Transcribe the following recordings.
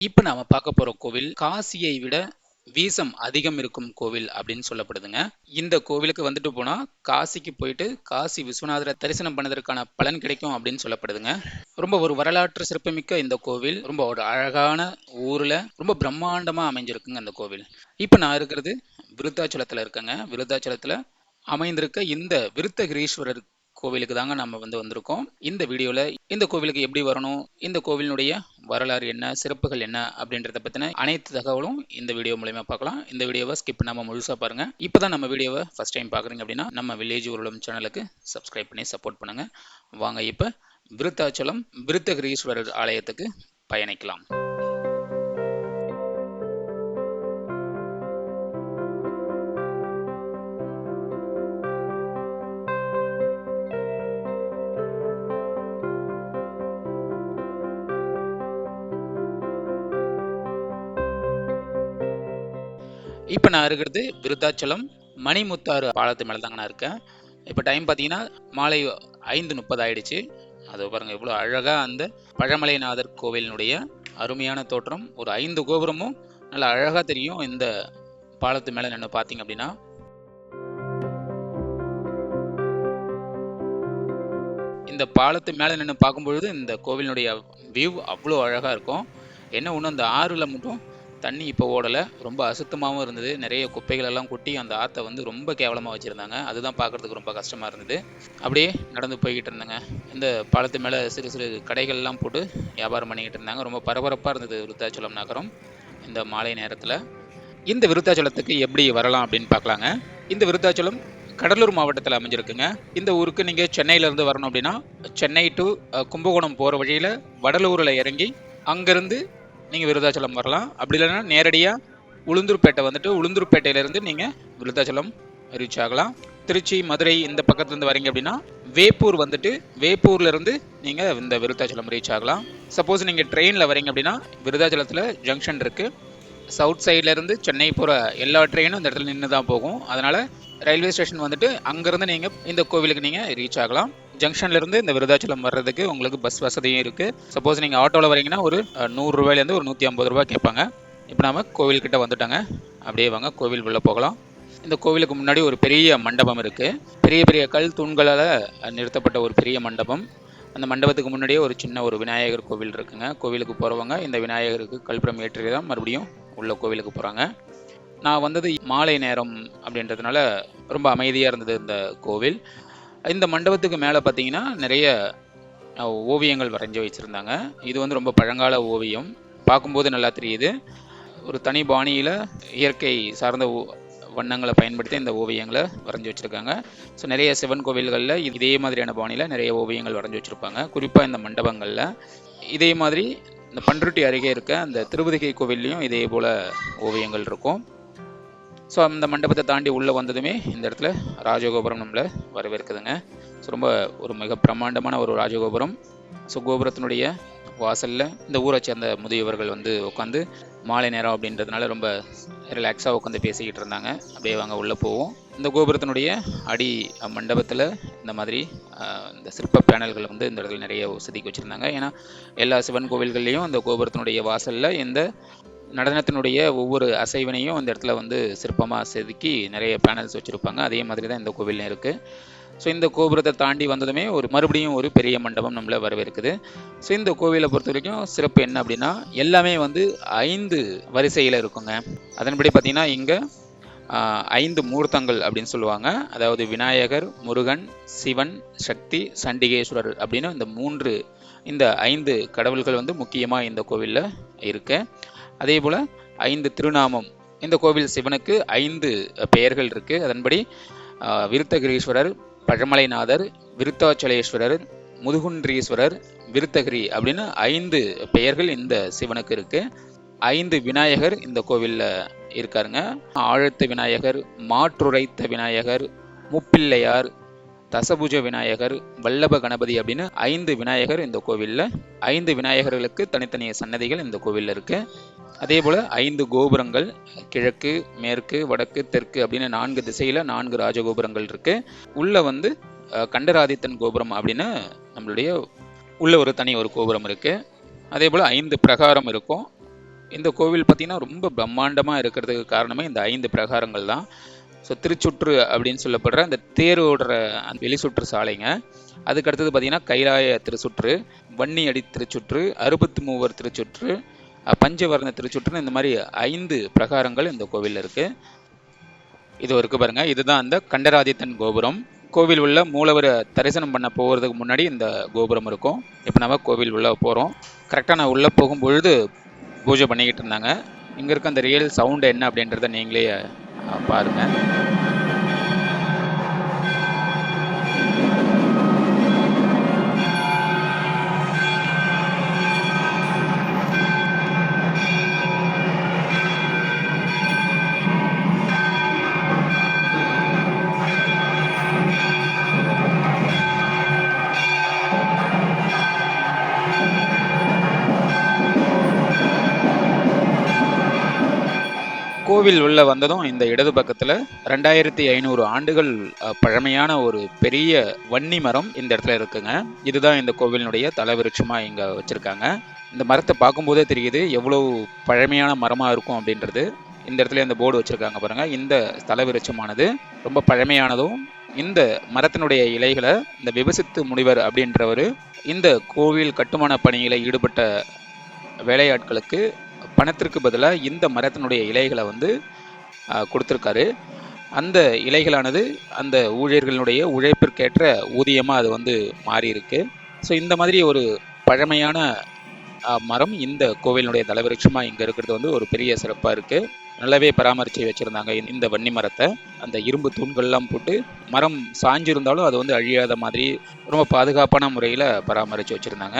இப்போ நாம பார்க்க போற கோவில் காசியை விட வீசம் அதிகம் இருக்கும் கோவில் அப்படின்னு சொல்லப்படுதுங்க. இந்த கோவிலுக்கு வந்துட்டு போனா காசிக்கு போயிட்டு காசி விஸ்வநாதரை தரிசனம் பண்ணதற்கான பலன் கிடைக்கும் அப்படின்னு சொல்லப்படுதுங்க. ரொம்ப ஒரு வரலாற்று சிறப்புமிக்க இந்த கோவில். ரொம்ப ஒரு அழகான ஊர்ல ரொம்ப பிரம்மாண்டமா அமைஞ்சிருக்குங்க அந்த கோவில். இப்போ நான் இருக்கிறது விருத்தாச்சலத்துல இருக்கேங்க. விருத்தாச்சலத்துல அமைந்திருக்க இந்த விருத்தகிரீஸ்வரர் கோவிலுக்கு தாங்க நம்ம வந்து வந்திருக்கோம். இந்த வீடியோவில் இந்த கோவிலுக்கு எப்படி வரணும் இந்த கோவிலினுடைய வரலாறு என்ன சிறப்புகள் என்ன அப்படின்றத பற்றின அனைத்து தகவலும் இந்த வீடியோ மூலயமா பார்க்கலாம். இந்த வீடியோவை ஸ்கிப் பண்ணாமல் முழுசாக பாருங்கள் இப்போ தான் நம்ம வீடியோவை ஃபர்ஸ்ட் டைம் பார்க்குறீங்க அப்படின்னா நம்ம வில்லேஜ் உருளம் சேனலுக்கு சப்ஸ்கிரைப் பண்ணி சப்போர்ட் பண்ணுங்கள் வாங்க இப்போ விருத்தாச்சலம் விருத்தகிரீஸ்வரர் ஆலயத்துக்கு பயணிக்கலாம். இப்போ நான் இருக்கிறது விருத்தாச்சலம் மணிமுத்தாறு பாலத்து மேலே தாங்க நான் இருக்கேன். இப்போ டைம் பார்த்தீங்கன்னா மாலை ஐந்து முப்பது ஆயிடுச்சு. அது பாருங்கள் இவ்வளோ அழகாக அந்த பழமலைநாதர் கோவிலினுடைய அருமையான தோற்றம். ஒரு ஐந்து கோபுரமும் நல்லா அழகாக தெரியும் இந்த பாலத்து மேலே நின்று பார்த்தீங்க அப்படின்னா. இந்த பாலத்து மேலே நின்று பார்க்கும்பொழுது இந்த கோவிலினுடைய வியூ அவ்வளோ அழகாக இருக்கும். என்ன ஒன்று அந்த ஆறுல மட்டும் தண்ணி இப்போ ஓடலை. ரொம்ப அசுத்தமாகவும் இருந்தது. நிறைய குப்பைகள் எல்லாம் கொட்டி அந்த ஆற்றை வந்து ரொம்ப கேவலமாக வச்சுருந்தாங்க. அதுதான் பார்க்குறதுக்கு ரொம்ப கஷ்டமாக இருந்தது. அப்படியே நடந்து போய்கிட்டு இருந்தாங்க. இந்த பாலத்து மேலே சிறு சிறு கடைகள்லாம் போட்டு வியாபாரம் பண்ணிக்கிட்டு இருந்தாங்க. ரொம்ப பரபரப்பாக இருந்தது விருத்தாச்சலம் நகரம் இந்த மாலை நேரத்தில். இந்த விருத்தாச்சலத்துக்கு எப்படி வரலாம் அப்படின்னு பார்க்கலாங்க இந்த விருத்தாச்சலம் கடலூர் மாவட்டத்தில் அமைஞ்சிருக்குங்க. இந்த ஊருக்கு நீங்கள் சென்னையிலேருந்து வரணும் அப்படின்னா சென்னை டு கும்பகோணம் போகிற வழியில் வடலூரில் இறங்கி அங்கேருந்து நீங்கள் விருதாச்சலம் வரலாம். அப்படி இல்லைன்னா நேரடியாக உளுந்தூர்பேட்டை வந்துட்டு உளுந்தூர்பேட்டையிலேருந்து நீங்கள் விருதாச்சலம் ரீச் ஆகலாம். திருச்சி மதுரை இந்த பக்கத்துலேருந்து வரீங்க அப்படின்னா வேப்பூர் வந்துட்டு வேப்பூர்லேருந்து நீங்கள் இந்த விருத்தாச்சலம் ரீச் ஆகலாம். சப்போஸ் நீங்கள் ட்ரெயினில் வரீங்க அப்படின்னா விருதாச்சலத்தில் ஜங்ஷன் இருக்குது சவுத் சைட்லேருந்து சென்னை போகிற எல்லா ட்ரெயினும் இந்த இடத்துல நின்று தான் போகும். அதனால் ரயில்வே ஸ்டேஷன் வந்துட்டு அங்கேருந்து நீங்கள் இந்த கோவிலுக்கு நீங்கள் ரீச் ஆகலாம். ஜங்ஷன்லேருந்து இந்த விருதாச்சலம் வர்றதுக்கு உங்களுக்கு பஸ் வசதியும் இருக்குது சப்போஸ் நீங்கள் ஆட்டோவில் வரீங்கன்னா ஒரு நூறுரூவாயிலேருந்து ஒரு நூற்றி ஐம்பது ரூபா கேட்பாங்க. இப்போ நாம் கோவில்கிட்ட வந்துட்டாங்க. அப்படியே வாங்க கோவில் உள்ளே போகலாம். இந்த கோவிலுக்கு முன்னாடி ஒரு பெரிய மண்டபம் இருக்குது பெரிய பெரிய கல் தூண்களால் நிறுத்தப்பட்ட ஒரு பெரிய மண்டபம். அந்த மண்டபத்துக்கு முன்னாடியே ஒரு சின்ன ஒரு விநாயகர் கோவில் இருக்குங்க. கோவிலுக்கு போகிறவங்க இந்த விநாயகருக்கு கல்புரம் ஏற்றி தான் மறுபடியும் உள்ள கோவிலுக்கு போகிறாங்க நான் வந்தது மாலை நேரம் அப்படின்றதுனால ரொம்ப அமைதியாக இருந்தது இந்த கோவில். இந்த மண்டபத்துக்கு மேலே பார்த்தீங்கன்னா நிறைய ஓவியங்கள் வரைஞ்சி வச்சுருந்தாங்க. இது வந்து ரொம்ப பழங்கால ஓவியம். பார்க்கும்போது நல்லா தெரியுது. ஒரு தனி பாணியில் இயற்கை சார்ந்த வண்ணங்களை பயன்படுத்தி இந்த ஓவியங்களை வரைஞ்சி வச்சுருக்காங்க. ஸோ நிறைய சிவன் கோவில்களில் இதே மாதிரியான பாணியில் நிறைய ஓவியங்கள் வரைஞ்சி வச்சுருப்பாங்க. குறிப்பாக இந்த மண்டபங்களில். இதே மாதிரி இந்த பன்ருட்டி அருகே இருக்க அந்த திருவதிகை கோவில்லையும் இதே போல் ஓவியங்கள் இருக்கும். ஸோ அந்த மண்டபத்தை தாண்டி உள்ளே வந்ததுமே இந்த இடத்துல ராஜகோபுரம் நம்மளை வரவேற்குதுங்க. ஸோ ரொம்ப ஒரு மிக பிரம்மாண்டமான ஒரு ராஜகோபுரம். ஸோ கோபுரத்தினுடைய வாசலில் இந்த ஊரை சேர்ந்த முதியவர்கள் வந்து உட்காந்து மாலை நேரம் அப்படின்றதுனால ரொம்ப ரிலாக்ஸாக உட்காந்து பேசிக்கிட்டு இருந்தாங்க. அப்படியே வாங்க உள்ளே போவோம். இந்த கோபுரத்தினுடைய அடி மண்டபத்தில் இந்த மாதிரி இந்த சிற்ப பேனல்கள் வந்து இந்த இடத்துல நிறைய செதுக்கி வச்சுருந்தாங்க. ஏன்னா எல்லா சிவன் கோவில்கள்லேயும் அந்த கோபுரத்தினுடைய வாசலில் இந்த நடனத்தினுடைய ஒவ்வொரு அசைவினையும் அந்த இடத்துல வந்து சிற்பமாக செதுக்கி நிறைய பேனல்ஸ் வச்சுருப்பாங்க. அதே மாதிரி தான் இந்த கோவிலும் இருக்குது ஸோ இந்த கோபுரத்தை தாண்டி வந்ததுமே ஒரு மறுபடியும் ஒரு பெரிய மண்டபம் நம்மளை வரவேற்குது. ஸோ இந்த கோவிலை பொறுத்த வரைக்கும் சிறப்பு என்ன அப்படின்னா எல்லாமே வந்து ஐந்து வரிசையில் இருக்குங்க. அதன்படி பார்த்திங்கன்னா இங்கே ஐந்து மூர்த்தங்கள் அப்படின்னு சொல்லுவாங்க. அதாவது விநாயகர் முருகன் சிவன் சக்தி சண்டிகேஸ்வரர் அப்படின்னு இந்த மூன்று இந்த ஐந்து கடவுள்கள் வந்து முக்கியமாக இந்த கோவிலில் இருக்குது அதே போல் ஐந்து திருநாமம். இந்த கோவில் சிவனுக்கு ஐந்து பெயர்கள் இருக்குது அதன்படி விருத்தகிரீஸ்வரர் பழமலைநாதர் விருத்தாச்சலேஸ்வரர் முதுகுன்றீஸ்வரர் விருத்தகிரி அப்படின்னு ஐந்து பெயர்கள் இந்த சிவனுக்கு இருக்குது ஐந்து விநாயகர் இந்த கோவிலில் இருக்காருங்க. ஆழத்த விநாயகர் மாற்றுரைத்த விநாயகர் முப்பிள்ளையார் தசபுஜ விநாயகர் வல்லப கணபதி அப்படின்னு ஐந்து விநாயகர் இந்த கோவிலில். ஐந்து விநாயகர்களுக்கு தனித்தனி சன்னதிகள் இந்த கோவிலில் இருக்குது அதே போல் ஐந்து கோபுரங்கள் கிழக்கு மேற்கு வடக்கு தெற்கு அப்படின்னு நான்கு திசையில் நான்கு ராஜகோபுரங்கள் இருக்கு. உள்ள வந்து கண்டராதித்தன் கோபுரம் அப்படின்னு நம்மளுடைய உள்ள ஒரு தனி ஒரு கோபுரம் இருக்கு. அதே போல் ஐந்து பிரகாரம் இருக்கும். இந்த கோவில் பார்த்திங்கன்னா ரொம்ப பிரம்மாண்டமாக இருக்கிறதுக்கு காரணமே இந்த ஐந்து பிரகாரங்கள் தான். ஸோ திருச்சுற்று அப்படின்னு சொல்லப்படுற அந்த தேர் அந்த வெளிச்சுற்று சாலைங்க. அதுக்கு அடுத்தது பார்த்திங்கன்னா கைலாய திருச்சுற்று வன்னி அடி திருச்சுற்று அறுபத்தி மூவர் திருச்சுற்று பஞ்சவர்ண திருச்சுற்றுன்னு இந்த மாதிரி ஐந்து பிரகாரங்கள் இந்த கோவிலில் இருக்குது இது இருக்கு பாருங்க. இதுதான் அந்த கண்டராதித்தன் கோபுரம். கோவில் உள்ள மூலவரை தரிசனம் பண்ண போகிறதுக்கு முன்னாடி இந்த கோபுரம் இருக்கும். இப்போ நம்ம கோவில் உள்ள போகிறோம் கரெக்டாக நான் உள்ளே போகும்பொழுது பூஜை பண்ணிக்கிட்டு இருந்தாங்க. இங்கே இருக்க அந்த ரியல் சவுண்டு என்ன அப்படின்றத நீங்களே பாருங்கள் கோவில் உள்ள வந்ததும் இந்த இடது பக்கத்துல ரெண்டாயிரத்தி ஐநூறு ஆண்டுகள் பழமையான ஒரு பெரிய வன்னி மரம் இந்த இடத்துல இருக்குங்க. இதுதான் இந்த கோவிலினுடைய தலைவிருட்சமா இங்க வச்சிருக்காங்க. இந்த மரத்தை பார்க்கும்போதே தெரியுது எவ்வளவு பழமையான மரமா இருக்கும் அப்படின்றது. இந்த இடத்துல இந்த போர்டு வச்சிருக்காங்க பாருங்க. இந்த தலவிருட்சமானது ரொம்ப பழமையானதும் இந்த மரத்தினுடைய இலைகளை இந்த விபசித்து முனிவர் அப்படின்றவர் இந்த கோவில் கட்டுமான பணியில் ஈடுபட்ட வேலையாட்களுக்கு பணத்திற்கு பதிலாக இந்த மரத்தினுடைய இலைகளை வந்து கொடுத்துருக்காரு. அந்த இலைகளானது அந்த ஊழியர்களுடைய உழைப்பிற்கேற்ற ஊதியமாக அது வந்து மாறி இருக்கு ஸோ இந்த மாதிரி ஒரு பழமையான மரம் இந்த கோவிலினுடைய தலைவருட்சமாக இங்கே இருக்கிறது வந்து ஒரு பெரிய சிறப்பாக இருக்குது நல்லாவே பராமரித்து வச்சுருந்தாங்க இந்த வன்னி மரத்தை. அந்த இரும்பு தூண்கள்லாம் போட்டு மரம் சாஞ்சிருந்தாலும் அது வந்து அழியாத மாதிரி ரொம்ப பாதுகாப்பான முறையில் பராமரித்து வச்சுருந்தாங்க.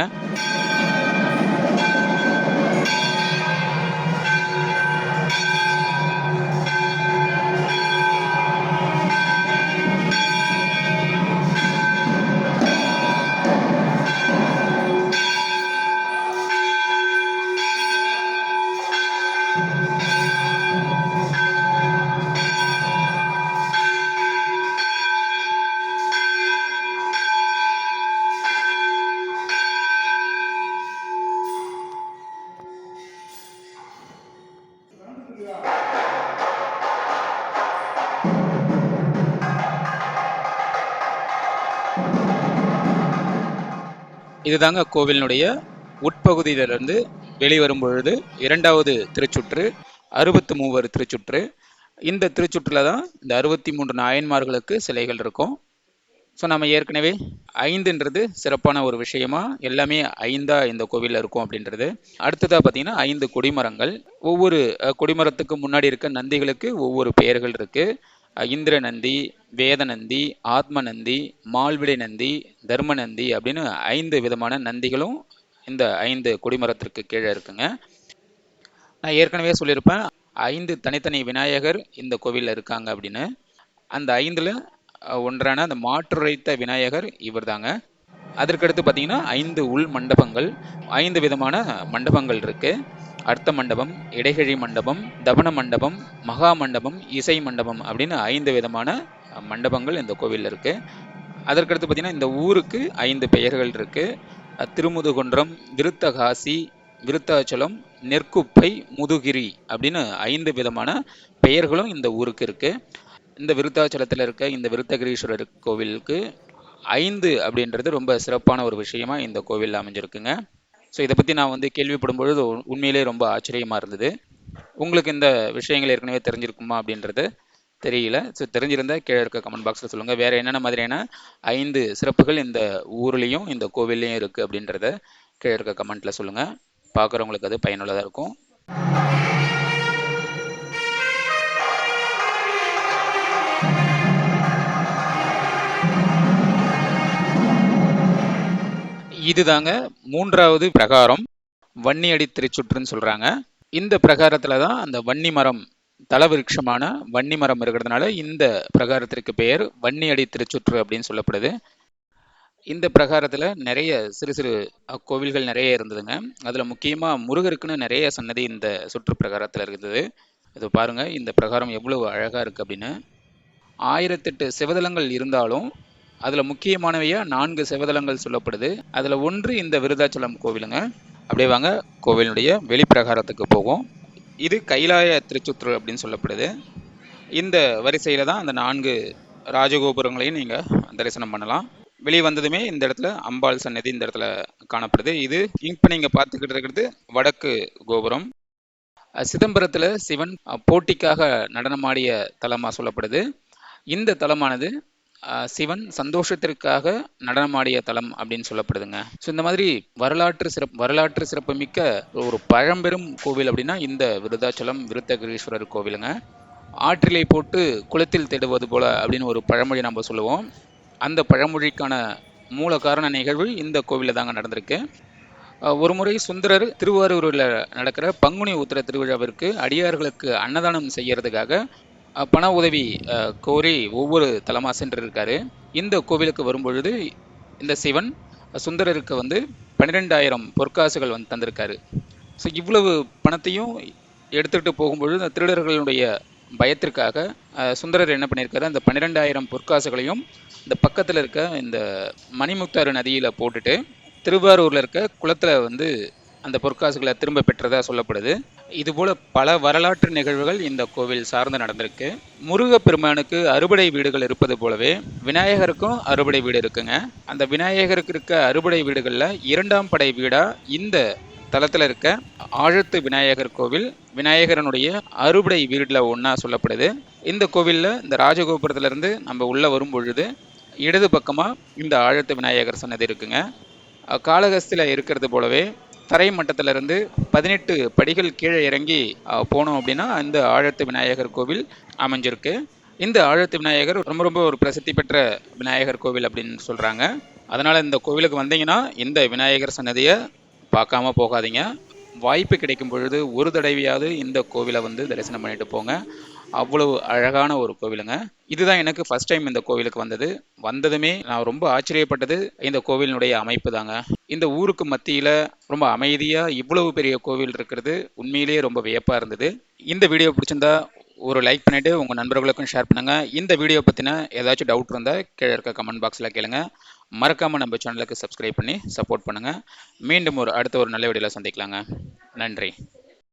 இதுதாங்க கோவிலினுடைய உட்பகுதியிலிருந்து வெளிவரும் பொழுது இரண்டாவது திருச்சுற்று அறுபத்து மூவர் திருச்சுற்று. இந்த திருச்சுற்றில் தான் இந்த அறுபத்தி மூன்று நாயன்மார்களுக்கு சிலைகள் இருக்கும். ஸோ நம்ம ஏற்கனவே ஐந்துன்றது சிறப்பான ஒரு விஷயமா எல்லாமே ஐந்தா இந்த கோவிலில் இருக்கும் அப்படின்றது. அடுத்ததாக பார்த்தீங்கன்னா ஐந்து கொடிமரங்கள். ஒவ்வொரு குடிமரத்துக்கு கொடிமரத்துக்கு முன்னாடி இருக்க நந்திகளுக்கு ஒவ்வொரு பெயர்கள் இருக்குது இந்திர நந்தி வேத நந்தி ஆத்ம நந்தி மால்விடை நந்தி தர்ம நந்தி அப்படின்னு ஐந்து விதமான நந்திகளும் இந்த ஐந்து கொடிமரத்திற்கு கீழே இருக்குங்க. நான் ஏற்கனவே சொல்லியிருப்பேன் ஐந்து தனித்தனி விநாயகர் இந்த கோவிலில் இருக்காங்க அப்படின்னு. அந்த ஐந்தில் ஒன்றான அந்த மாற்றுரைத்த விநாயகர் இவர்தாங்க. அதற்கடுத்து பார்த்தீங்கன்னா ஐந்து உள் மண்டபங்கள் ஐந்து விதமான மண்டபங்கள் இருக்கு. அர்த்த மண்டபம் இடைகழி மண்டபம் தபன மண்டபம் மகா மண்டபம் இசை மண்டபம் அப்படின்னு ஐந்து விதமான மண்டபங்கள் இந்த கோவிலில் இருக்குது அதற்கடுத்து பார்த்தீங்கன்னா இந்த ஊருக்கு ஐந்து பெயர்கள் இருக்குது திருமுதுகுன்றம் விருத்தகாசி விருத்தாச்சலம் நெற்குப்பை முதுகிரி அப்படின்னு ஐந்து விதமான பெயர்களும் இந்த ஊருக்கு இருக்குது இந்த விருத்தாச்சலத்தில் இருக்க இந்த விருத்தகிரீஸ்வரர் கோவிலுக்கு ஐந்து அப்படின்றது ரொம்ப சிறப்பான ஒரு விஷயமா இந்த கோவிலில் அமைஞ்சிருக்குங்க. ஸோ இதை பற்றி நான் வந்து கேள்விப்படும் பொழுது உண்மையிலே ரொம்ப ஆச்சரியமாக இருந்தது. உங்களுக்கு இந்த விஷயங்கள் ஏற்கனவே தெரிஞ்சிருக்குமா அப்படின்றது தெரியல. ஸோ தெரிஞ்சிருந்தால் கீழே இருக்க கமெண்ட் பாக்ஸில் சொல்லுங்கள் வேறு என்னென்ன மாதிரியான ஐந்து சிறப்புகள் இந்த ஊர்லேயும் இந்த கோவில்லையும் இருக்குது அப்படின்றத கீழே இருக்க கமெண்ட்டில் சொல்லுங்கள் பார்க்குறவங்களுக்கு அது பயனுள்ளதாக இருக்கும். இதுதாங்க மூன்றாவது பிரகாரம். வன்னியடி திருச்சுற்றுன்னு சொல்கிறாங்க இந்த பிரகாரத்தில் தான் அந்த வன்னி மரம் தலவிருட்சமான வன்னி மரம் இருக்கிறதுனால இந்த பிரகாரத்திற்கு பெயர் வன்னியடி திருச்சுற்று அப்படின்னு சொல்லப்படுது. இந்த பிரகாரத்தில் நிறைய சிறு சிறு கோவில்கள் நிறைய இருந்ததுங்க. அதில் முக்கியமாக முருகருக்குன்னு நிறைய சன்னதி இந்த சுற்று பிரகாரத்தில் இருந்தது இது பாருங்க இந்த பிரகாரம் எவ்வளவு அழகாக இருக்குது அப்படின்னு. ஆயிரத்தெட்டு சிவதலங்கள் இருந்தாலும் அதில் முக்கியமானவையாக நான்கு சிவதலங்கள் சொல்லப்படுது. அதில் ஒன்று இந்த விருதாச்சலம் கோவிலுங்க. அப்படியே வாங்க கோவிலுடைய வெளிப்பிரகாரத்துக்கு போவோம். இது கைலாய திருச்சுற்று அப்படின்னு சொல்லப்படுது. இந்த வரிசையில் தான் அந்த நான்கு ராஜகோபுரங்களையும் நீங்கள் தரிசனம் பண்ணலாம். வெளியே வந்ததுமே இந்த இடத்துல அம்பாள் சன்னதி இந்த இடத்துல காணப்படுது. இது இப்போ நீங்கள் பார்த்துக்கிட்டு இருக்கிறது வடக்கு கோபுரம். சிதம்பரத்தில் சிவன் போட்டிக்காக நடனமாடிய தலமாக சொல்லப்படுது. இந்த தலமானது சிவன் சந்தோஷத்திற்காக நடனமாடிய தலம் அப்படின்னு சொல்லப்படுதுங்க. ஸோ இந்த மாதிரி வரலாற்று சிறப்பு வரலாற்று சிறப்புமிக்க ஒரு பழம்பெரும் கோவில் அப்படின்னா இந்த விருதாச்சலம் விருத்தகிரீஸ்வரர் கோவிலுங்க. ஆற்றிலை போட்டு குளத்தில் தேடுவது போல அப்படின்னு ஒரு பழமொழி நம்ம சொல்லுவோம். அந்த பழமொழிக்கான மூல காரண நிகழ்வு இந்த கோவிலில் தாங்க நடந்திருக்கு. ஒரு முறை சுந்தரர் திருவாரூரில் நடக்கிற பங்குனி உத்திர திருவிழாவிற்கு அடியார்களுக்கு அன்னதானம் செய்யறதுக்காக பண உதவி கோரி ஒவ்வொரு தலமாக சென்றிருக்காரு. இந்த கோவிலுக்கு வரும்பொழுது இந்த சிவன் சுந்தரருக்கு வந்து பன்னிரெண்டாயிரம் பொற்காசுகள் வந்து தந்திருக்காரு. ஸோ இவ்வளவு பணத்தையும் எடுத்துகிட்டு போகும்பொழுது இந்த திருடர்களுடைய பயத்திற்காக சுந்தரர் என்ன பண்ணியிருக்காரு அந்த பன்னிரெண்டாயிரம் பொற்காசுகளையும் இந்த பக்கத்தில் இருக்க இந்த மணிமுக்தாறு நதியில் போட்டுட்டு திருவாரூரில் இருக்க குளத்தில் வந்து அந்த பொற்காசுகளை திரும்ப பெற்றதாக சொல்லப்படுது. இதுபோல பல வரலாற்று நிகழ்வுகள் இந்த கோவில் சார்ந்து நடந்திருக்கு. முருகப்பெருமானுக்கு அறுபடை வீடுகள் இருப்பது போலவே விநாயகருக்கும் அறுபடை வீடு இருக்குங்க. அந்த விநாயகருக்கு இருக்க அறுபடை வீடுகளில் இரண்டாம் படை வீடா இந்த தலத்தில் இருக்க ஆழத்து விநாயகர் கோவில் விநாயகரனுடைய அறுபடை வீடில் ஒன்றா சொல்லப்படுது. இந்த கோவிலில் இந்த ராஜகோபுரத்துலேருந்து நம்ம உள்ளே வரும் பொழுது இடது பக்கமாக இந்த ஆழத்து விநாயகர் சன்னதி இருக்குங்க. அஹ் இருக்கிறது போலவே தரை மட்டத்திலிருந்து பதினெட்டு படிகள் கீழே இறங்கி போனோம் அப்படின்னா இந்த ஆழத்து விநாயகர் கோவில் அமைஞ்சிருக்கு. இந்த ஆழத்து விநாயகர் ரொம்ப ரொம்ப ஒரு பிரசித்தி பெற்ற விநாயகர் கோவில் அப்படின்னு சொல்கிறாங்க அதனால் இந்த கோவிலுக்கு வந்தீங்கன்னா இந்த விநாயகர் சன்னதியை பார்க்காம போகாதீங்க. வாய்ப்பு கிடைக்கும் பொழுது ஒரு தடவையாவது இந்த கோவிலை வந்து தரிசனம் பண்ணிட்டு போங்க. அவ்வளவு அழகான ஒரு கோவிலுங்க. இதுதான் எனக்கு ஃபர்ஸ்ட் டைம் இந்த கோவிலுக்கு வந்தது. வந்ததுமே நான் ரொம்ப ஆச்சரியப்பட்டது. இந்த கோவிலினுடைய அமைப்பு தாங்க இந்த ஊருக்கு மத்தியில் ரொம்ப அமைதியாக இவ்வளவு பெரிய கோவில் இருக்கிறது உண்மையிலேயே ரொம்ப வியப்பாக இருந்தது. இந்த வீடியோ பிடிச்சிருந்தா ஒரு லைக் பண்ணிவிட்டு உங்கள் நண்பர்களுக்கும் ஷேர் பண்ணுங்கள் இந்த வீடியோ பற்றின ஏதாச்சும் டவுட் இருந்தால் கீழே இருக்க கமெண்ட் பாக்ஸில் கேளுங்க. மறக்காமல் நம்ம சேனலுக்கு சப்ஸ்கிரைப் பண்ணி சப்போர்ட் பண்ணுங்கள் மீண்டும் ஒரு அடுத்த ஒரு நல்ல வீடியோவில் சந்திக்கலாங்க. நன்றி.